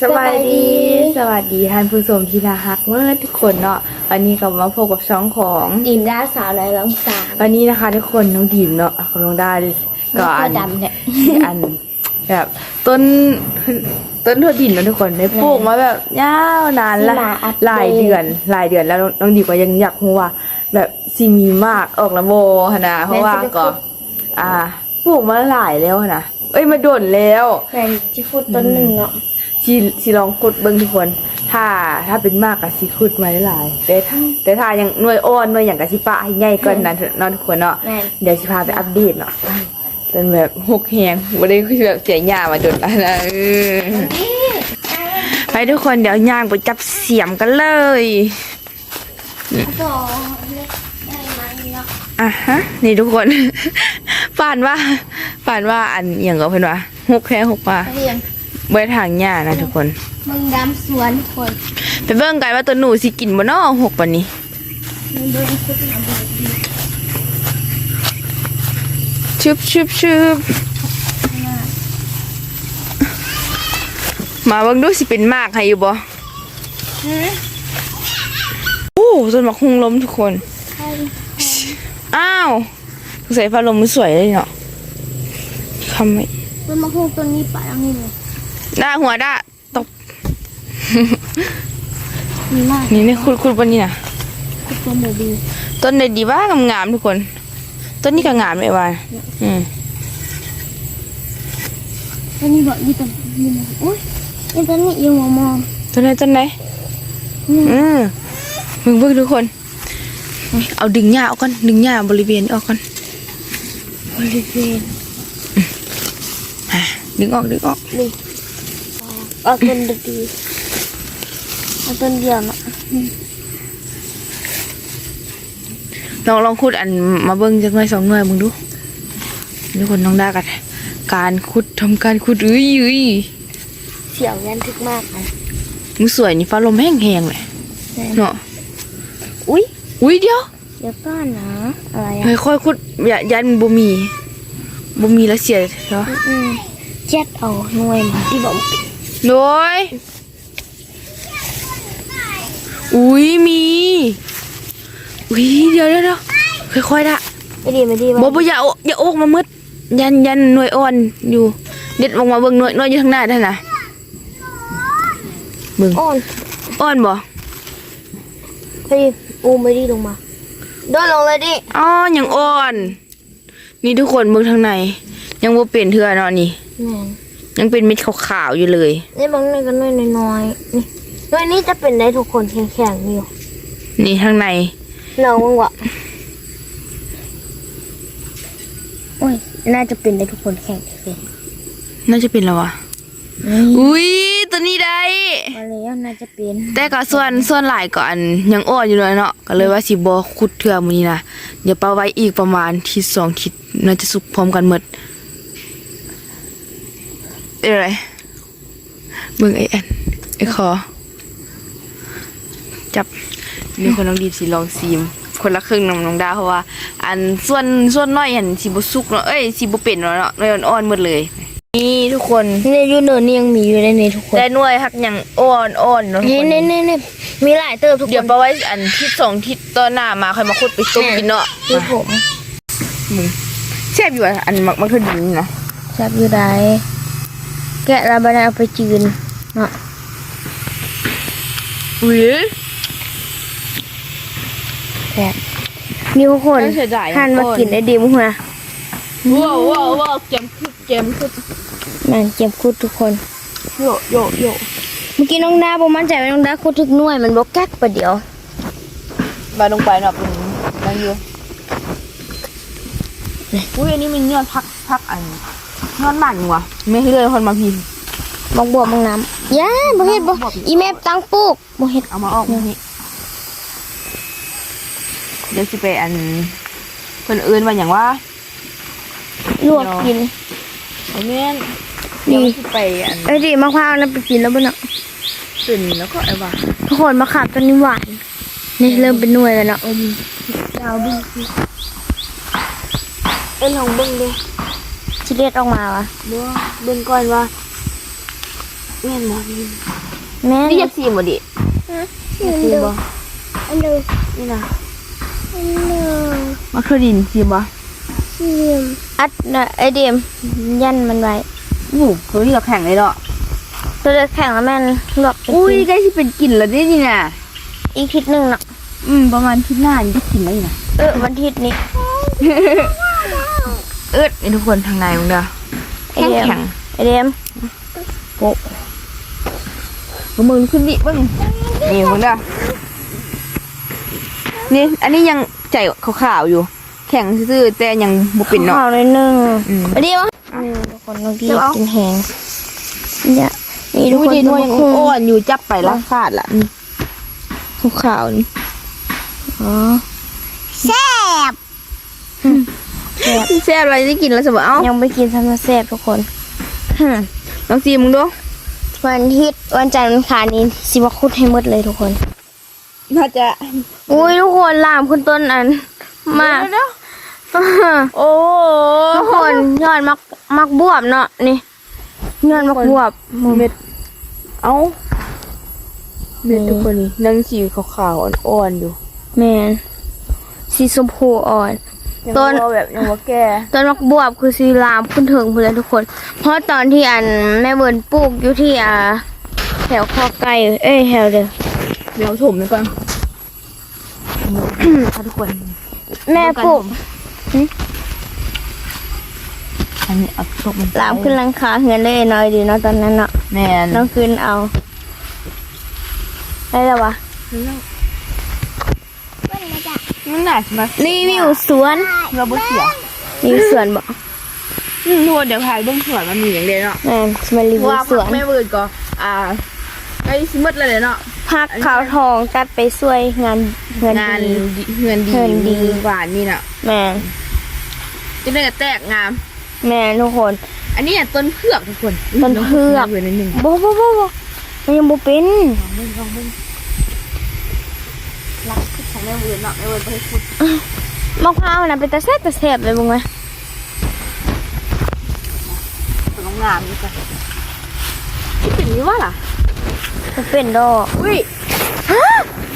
สวัสดี สวัสดีท่านผู้ชมที่น่ารักเมื่อทุกคนเนาะวันนี้กลับมาพบกับช่องของดิมด้าสาวน้อยร้องสามวันนี้นะคะ ทุกคนน้องดีมเนาะกับน้องดาก็อันดำเนี่ยอันแบบต้นต้นถั่วดินเนาะทุกคนได้ปลูกมาแบบยาวนานละที่มาอัปเดตหลายเดือนหลายเดือนแล้วน้องดีมก็ยังอยากรู้ว่า แบบซีมีมากออกละโบหนนะเพราะว่าก็ อ่าปลูกมาหลายแล้วนะเอ้ยมาโดนแล้วแฟนจะพูดต้นหนึ่งเนาะ สิสิลองขุดเบิ่งทุกคน ถ้าถ้าเป็นมากก็สิขุดมาได้หลายแต่ถ้าแต่ถ้ายังหน่วยอ่อนหน่วยอย่างก็สิปะให้ใหญ่กว่านั้นเถอะเนาะทุกคนเนาะแม่น เดี๋ยวสิพาไปอัปเดตเนาะเป็นแบบหกแหงบ่ได้คือแบบเสียหญ้ามาจนแล้วนะเออไปทุกคนเดี๋ยวย่างไปจับเสียมกันเลยต่อเล็กได้ไหมเนาะอะฮะนี่ทุกคน ป่านว่าป่านว่าอันอหย่างก็เพิ่นว่าหกแค่หกว่า เรียน เบิ่ทางหญ้านะทุกคน มึงดำสวนคนไปเบิ่งกันว่าตัวหนูสิกินบ่เนาะหกปานนี้มึงเดินขึ้นมาดูดีชึบชึบชึบมาเบิ่งดูสิเป็นมากให้อยู่บ่โอ้ต้นมะฮุงล้มทุกคนใช่อ้าวสงสัยฟ้าลมมันสวยเลยเนาะทำไมต้นมะฮุงต้นนี้ป่าแล้วนี่เลย ด้าหัวด้าตบมีมากนี่นี่คุดคุดบนนี้นะคือตัวหมูบีต้นเด็ดดีบ้างามๆทุกคน ต้นนี้ก็งามเลยว่ะอืมต้นนี้บอกยี่ต้นนี่นะอุ้ยยี่ต้นนี้อยู่มองมองต้นไหนต้นไหนอืมมึงเบิ่งทุกคน เอาดึงหญ้าออกก่อนดึงหญ้าบริเวณนี้ออกก่อนบริเวณอะดึงออกดึงออกนี่ เอาต้นดีเอาต้นเดียวเนาะลองลองขุดอันมาเบิ้งจักหน่อยสองหน่อยมึงดูทุกคนน้องได้กัน การขุดทำการขุดอุ้ยอุ้ยเสียวยันทึกมากเลยมึงสวยนี่ฟ้าลมแห้งแหงๆเลยเนาะอุ้ยอุ้ยเดียวเดี๋ยวก่อนนะอะไรเฮ้อะยค่อยขุดอย่ายันบ่มีบ่มีแล้วเสียเนาะอืมเจ็ดเอาหน่วยมาที่บอก โดยอุ้ยมี อุ้ยเดี๋ยวเดี๋ยวเดี๋ยวค่อยๆละไม่ดีไม่ดีบ่บ่อย่าเอาอย่าโอกมามืดยันยันหน่วยอ่อนอยู่ เด็ดออกมาเบิ่งหน่วยหน่วยอยู่ข้างหน้าท่านน่ะเบิ่งอ่อนอ่อนบ่ไม่ดีอูไม่ดีลงมาโดนลงเลยดิอ๋อยังอ่อน นี่ทุกคนเบิ่งทางในยังบ่เป็นเทื่อเนาะนี่แม่น ยังเป็นเม็ดขาวๆอยู่เลย นี่บางหน่วยก็หน่วยน้อยๆนี่หน่วยนี้จะเป็นได้ทุกคนแข็งๆอยู่นี่ทางในเรามึงวะโอ้ยน่าจะเป็นได้ทุกคนแข็งเลยน่าจะเป็นแล้ววะนี่อุ้ยตัวนี้ได้มาแล้วน่าจะเป็น แต่ก็ส่วนส่วนหลายก็อันยังอ่อนอยู่เลยเนาะก็เลยว่าสิบ่ขุดเทื่อมื้อนี้นะเดี๋ยวปาไว้อีกประมาณที่สองทิศน่าจะสุกพร้อมกันหมดเอ้ยอะไรเบิ่งไอ้อันไอ้คอ จับนี่คนน้องดีสิลองซีม คนละครึ่งน้องน้องดาเพราะว่า อันส่วนส่วนน้อยอันสิบ่สุกเนาะเอ้ยสิบ่เป็นเนาะเนาะน้อยอ่อนๆหมดเลย นี่ทุกคนนี่ยูเนิร์นี่ยังมีอยู่ในนี้ทุกคน ได้หน่วยหักอย่างอ่อนอ่อนๆเนาะทุกนี่คนนี่นี่นี่มีหลายเติบทุกคน เดี๋ยวไปไว้อันที่สองที่ต้นหน้ามาค่อยมาขุดไปต้มกินเนาะคือผมมึงแซ่บอยู่อะอันมักมักเท่าดินนี่นะแซ่บอยู่ได้ แกะแล้วบันเอาไปจืนเนาะอุ้ยแซ่บนี่ทุกคนน่าเสียดายหั่นมากินได้ดีมั้งนะว้าวว้าวว้าวเจมคุดเจมคุดแม่งเจ็บคุดทุกคน โยโยโยเมื่อกี้น้องดาผมมั่นใจว่าน้องดาคุดทุกหน่วยมันบอกแก๊กประเดี๋ยวมาลงไปเนาะเป็นนั่งอยู่อุ้ยอันนี้มันยอดพักพักอัน ยอดหมันว่ะไม่ให้เลยคนมาพิมพ์บอกบวบบอกน้ำย่าบ่เฮ็ดบ่อีแม่ตังปลูกบ่เฮ็ดเอามาออกมานี่เดี๋ยวสิไปอันคนอื่นว่าอย่างว่าลวกกินไอ้แม่นเดี๋ยวสิไปอันไอ้ดิมะพร้าวนั่นไปกินแล้วบ่เนาะเป็นแล้วก็ไอ้ว่าทุกคนมะขามต้นนี้หวานนี่เริ่มเป็นหน่วยแล้วเนาะอมยาวบึ้งเอ็นของเบิ้งดิ ชิเด็ดออกมาวะเบิ่งเบิ่งก่อนว่าแม่นบ่แม่นี่อยากซีบ่ดิอันซีเดิบ่อันเดิมนี่นะอันเดิมมาเคยดินซีบ่เดิมอัดนะไอเดียมยันมันไว้อู้ตัวนี้เราแข่งเลยเนาะตัวเด็กแข็งแล้วแม่นลวกเป็นอุ้ยชิ้นใกล้สิเป็นกลิ่นแล้วเด้นี่น่ะอีกทิศหนึ่งเนาะอืมประมาณที่หน้านี่ได้กลิ่นแล้วนี่นะเออวันทิศนี้เอิดนี่ทุกคนทางในมึงเด้อไอเดียมแข็งไอเดียมโปะเอามือขึ้นดิเบิ่งนี่มึงเด้อนี่อันนี้ยังใจขาวๆอยู่ แข็งซื่อๆแต่ยังบ่เป็นเนาะข้าวเลยหนึ่งอืมไอเดียมนี่ทุกคนน้องดีเดี๋ยวเอากินแหงเนี่ยนี่ทุกอุ้ยคนดินว่ายังคุ้อ่อนอยู่จับไปละขาดละนี่ขาวๆนี่อ๋อแซ่บ แซ่บอะไรได้กินแล้วสมเอ้ายังไม่กินทำมาแซ่บทุกคนฮึ่มลองซีมึงดูวันอาทิตย์วันจันทร์วันอังคารนี้สิมาคุดให้หมดเลยทุกคนน่าจะอุ้ยทุกคนลามขึ้นต้นอัน มากเดี๋ยวๆโอ้ทุกคนยอดมักมักบวบเนาะนี่ยอดมักบวบเม็ดเอ้าเม็ดทุกคนนี่นังสีขาวๆอ่อนๆอยู่แมนสีชมพูอ่อน ต้นยังว่าแบบยังว่าแก่ต้นมักบวบคือสีลามขึ้นถึงหมดเลยทุกคน เพราะตอนที่อันแม่เบิร์นปลูกอยู่ที่อ่าแถวคอไก่เอ้ยแถวเดียวเดี๋ยวถมไปก่อนค่ะทุกคน แม่ปลูกอันนี้เอาตกมันลามขึ้นหลังคาเฮือนเลยน้อยดีเนาะตอนนั้นเนาะแม่นน้องขึ้นเอา ได้แล้ววะ มันหนักใช่ไหมรีวิวสวนเราบ่เสียรีวิวสวนบอกอืมทุกคนเดี๋ยวพายเบื้องสวนมันมีอย่างเดียวเนาะแม่มารีวิวว่าสวนแม่เบิร์ดก็อ่าไอ้สิมืดเลยเนาะพักขาวทองตัดไปช่วยงานเงินงานดีดีเฮือนดีเฮือนดีหวานนี่น่ะแม่จะได้กระแตกงาม แม่ทุกคน อันนี้อะต้นเผือกทุกคนต้นเผือกเผือกนิดนึงบ่บ่บ่บ่มันยังบ่เป็นรัก ของแม่เบิร์ดเนาะแม่เบิร์ดไปให้ขุดมะพร้าวนะเป็นตะแซ่บตะแซ่บเลยบุ้งไหมต้นงามนี่จ้ะที่เป็นนี่ว่าล่ะมันเป็นดอกอุ้ย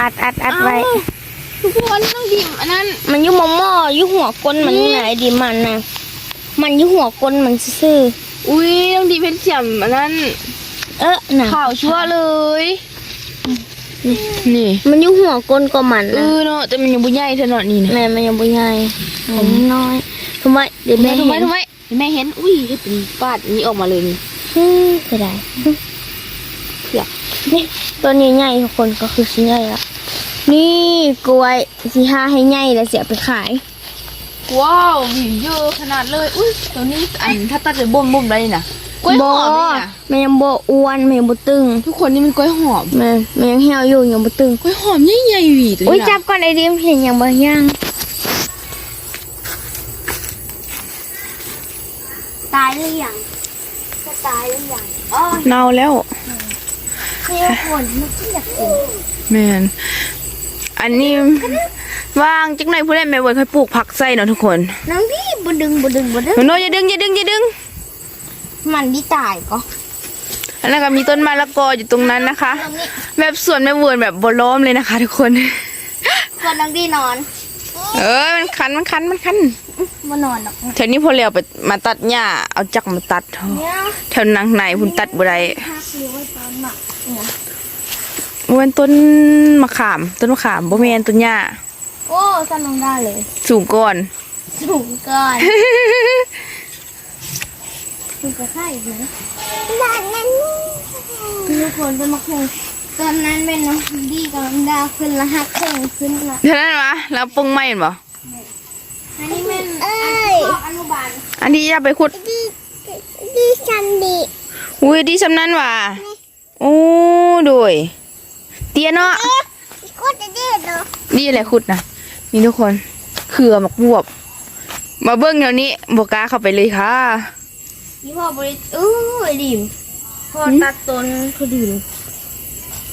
อัดอัดอัดไว้เอ้าทุกคนต้องดิมอันนั้น มันอยู่หมอหม้ออยู่หัวก้นมันนี่ไหนดีมันนะมันอยู่หัวก้นมันซื่ออุ้ยต้องดีเพชรเฉียมอันนั้นๆเออน่ะข่าวชั่วเลย นี่มันอยู่หัวก้นก็มันเอนะอเนาะแต่มันยังบุญใหญ่เท่าเนาะนี่นะแม่มันยังบ่ใหญ่มันน้อยทำไมเดี๋ยวแม่แม่ทำไมเห็นทำไมแม่เห็นอุ้ยเฮ็ดเป็นปาดนี้ออกมาเลยนี่ ฮึ่มเสียดายเผือก นี่ตัวนี้ใหญ่ทุกคนก็คือชิ้นใหญ่ละนี่กล้วยสีห้าให้ใหญ่แล้วเสียไปขาย ว้าวมีเยอะขนาดเลยอุ้ยตัวนี้อันถ้าตัดจะบ่มบ่มได้นะ กล้วยหอมนี่นะมันยังบ่อ้วนมันยังบ่ตึง ทุกคนนี่มันกล้วยหอมมันมันยังเหี่ยวอยู่ยังบ่ตึงกล้วยหอมใหญ่ๆหวีตัวอุ้ยนี้จันะบก่อนไอเดีมเห็นยังบ่ยังตายหรือยังจะตายหรือยังอ๋อเน่าแล้วเที่ยวคนมันก็อยากกินแม่นอันนี้ว่างจักหน่อยผู้ใดแม่เวิร์ดเคยปลูกผักใส่เนาะทุกคน น้องพี่บ่ดึงบ่ดึงบ่ดึง โนอย่าดึงอย่าดึงอย่าดึง มันที่ตายก็อันนั้นก็มีต้นมะละกออยู่ตรงนั้นนะคะตรงนี้แบบสวนแม่เวิร์ดแบบบล้อมเลยนะคะ ทุกคน คนน้องดีนอน เออมันคันมันคันมันคันบ่นอนหรอกแถวนี้พอเลี้ยวไปมาตัดหญ้าเอาจักรมาตัดเถอะเนี่ยแถวนังในพุ่นตัดบ่ได้ฮักหรือว่าตอนหมักเนี่ยเว้นต้นมะขาม ต้นมะขามบ่แม่นต้นหญ้าโอ้สนุกได้เลย สูงก่อน สูงก่อน คุณจะฆ่าอีกไหมด้านนั้นทุกคนเป็นมะเขือตอนนั้นเป็นน้องดีกับน้องดาวขึ้นแล้วหักเข่งขึ้นละเท่านั้นวะแล้วปรุงไม่เห็นบ่อันนี้เป็นเอ้ยอนุบาลอันนี้อย่าไปขุดดีดีชันดีอุ้ยดีสำนั้นว่ะโอ้โดยเตี้ยเนาะโคตรดีเนาะนี่แหละขุดนะนี่ทุกคนเขือหมักบวบ มาเบิ้งแถวนี้บกล้าเข้าไปเลยค่ะ ยี่พ่อบริเออไอ้ดิมพ่อตัดต้นพอดี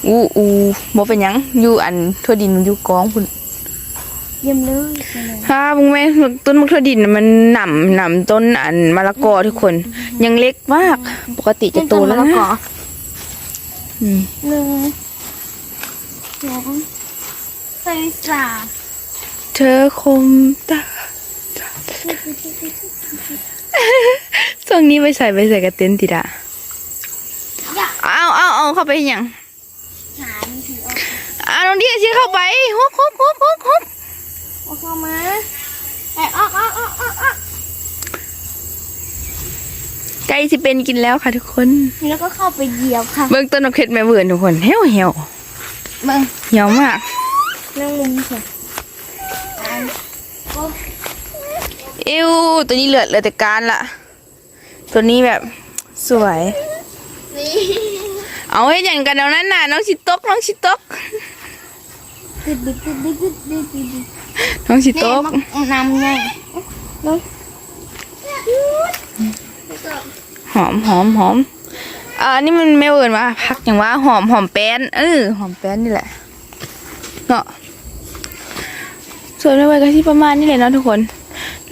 อู้อู้บ่เป็นหยังอยู่อันทั่วดินมันอยู่กองพุ่นเยี่ยมเลยค่ะบุ้งแม่ต้นมะเขือดินน่ะมันหนำหนำต้นอันมะละกอทุกคน ยังเล็กมาก ปกติจะโตแล้วนะอืมหนึ่งสองใส่สามเธอคมตา ช่วงนี้ไปใส่ไปใส่กระเต็นติดอะอยากเอาเอาเอาเข้าไปอหย่างหามันถือออกอ่าน้องดีสิเข้าไปฮุบฮุบฮุบฮุบฮุบเอาเข้ามาไอ้ออกออกออกออกออกไก่สิเป็นกินแล้วค่ะทุกคน แล้วก็เข้าไปเหยียบค่ะ เบื้องต้นนกเพชรแม่เบื่อนทุกคนเหี่ยวเหี่ยวเบิ่งเหี่ยวมากนั่งมุมเถอะอันโอ้เอวตัวนี้เหลือเหลือแต่การละ ตัวนี้แบบสวยนี่เอาให้อย่างกันเอานั้นน่ะน้องชิตกน้องชิตกดึดดึดดึดดึดดึดดึดดึดน้องชิตนี่กมันนำไงลงหอมหอมหอมอ่านี่มันไม่เวิร์นว่าพักอย่างว่าหอมหอมแป้นเออหอมแป้นนี่แหละเนาะส่วนไม่เวิร์นก็ที่ประมาณนี้เลยเนาะทุกคน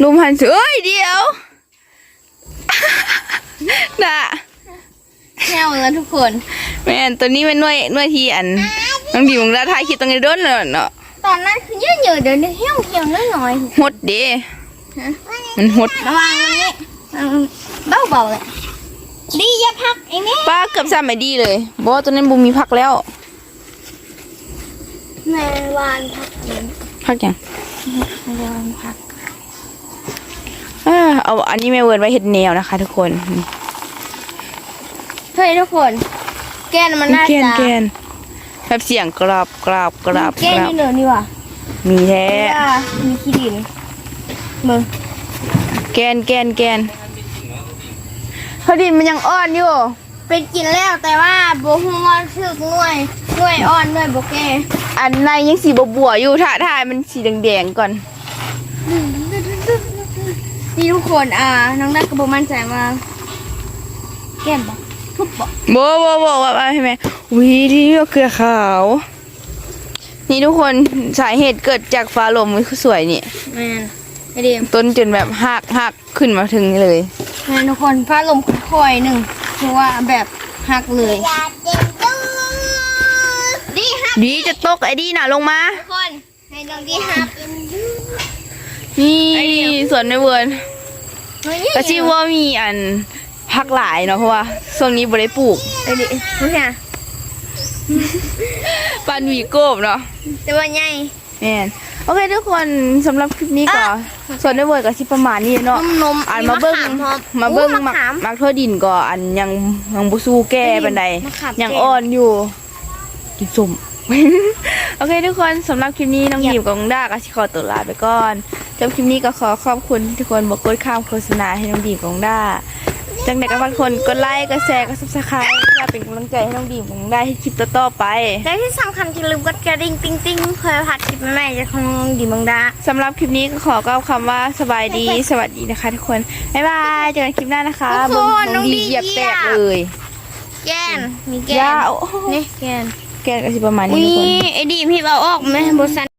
ลุมหันเสือเอ้ยเดียว น่ะแนวแล้วทุกคน แม่นตัวนี้เป็นหน่วยหน่วยที่อันน้องดีมึงได้ทายคิดตรงนี้โด้นเลยเนาะตอนนั้นคือเยอะเยอะเดี๋ยวนี้เหี่ยวเหี่ยวน้อยหน่อยหดเด้มันหดระวังตรงนี้เบาเบาๆเลยดีอย่าพักไอ้แม่ป้าเกือบซ้ำไม่ดีเลยบอกว่าตัวนั้นบูมีพักแล้วแม่วานพักเองพักยังแม่วานพักอ่า เอาอันนี้แม่เวิร์นไว้เห็ดแนวนะคะ ทุกคนเฮ้ยทุกคน แกนมันน่าแกนจะแกนแบบเสียงกราบกราบกราบแกกนราบนี่เหนือนี่ว่ะมีแท้ว่ามีขี้ดินมึงแกนแกนแกนเขาดินมันยังอ่อนอยู่ เป็นกินแล้วแต่ว่าโบฮูว่าสึกหน่วยหน่วยอ่อนหน่วยโบแกอันในยังสีบัวๆอยู่ถ่าถ่ายมันสีแดงๆก่อน นี่ทุกคนอ่าน้องนักกระโบมั่นใจว่าแก้มบอกทุบบอกโบโบโบว่าว่าใช่ไหมวีดีโอเกลือขาว นี่ทุกคนสาเหตุเกิดจากฟ้าลมมันคือสวยนี่แมนไอเดียมต้นจนแบบหักหักขึ้นมาถึงนี่เลยแมนทุกคนฟ้าลมค่อยๆหนึ่งเพราะว่าแบบหักเลยดีฮับดีจะตกไอ้ดีน่ะลงมาทุกคนให้น้องดีฮับนี่ไอ้เดียวส่วนในเวิร์นนี่ กะชิว่ามีอันพักหลายเนาะเพราะว่าช่วงนี้บ่ได้ปลูกไอเดียรู้ไงปันหวีโกบเนาะแต่ว่าใหญ่แม่นโอเคทุกคนสำหรับคลิปนี้ก็อะส่วนในเวิร์นก็สิประมาณนี้เนาะนมอันมาเบิ้งขพร้อมาเบิ้งอู้มักขามมักทั่วดินก็อันยังยังบ่สู้แก้บันไดมะขามยังแก่อ่อนอยู่ กินสุ่มโอเคทุกคนสำหรับคลิปนี้น้องหยิมกับน้องด้าก็สิขอตัวลาไปก่อน จบคลิปนี้ก็ขอขอบคุณทุกคนบอกกดข้ามโฆษณาให้น้องดีมกับน้องด้าจังใดก็ฝากทุกคนกดไลค์กดแชร์กดซับสไครต์เพื่อเป็นกำลังใจให้น้องดีมกับน้องด้าให้คลิปต่อๆไป และที่สำคัญอย่าลืมกดกระดิ่งติ๊งติ๊งเพื่อผัดคลิปใหม่ๆจากของดีมังดาสำหรับคลิปนี้ก็ขอกล่าวคำว่าสบายดีสวัสดีนะคะ ทุกคนบ๊ายบายเจอกันคลิปหน้านะคะทุกคนน้องดีน้องดีเหยียบแตกเหยียบเลยแกนมีแกยานโอ้โหนี่แกนแกนก็สิประมาณนี้อุ้ทุกคนยไอ้ดีพี่เอาออกไหมบสัน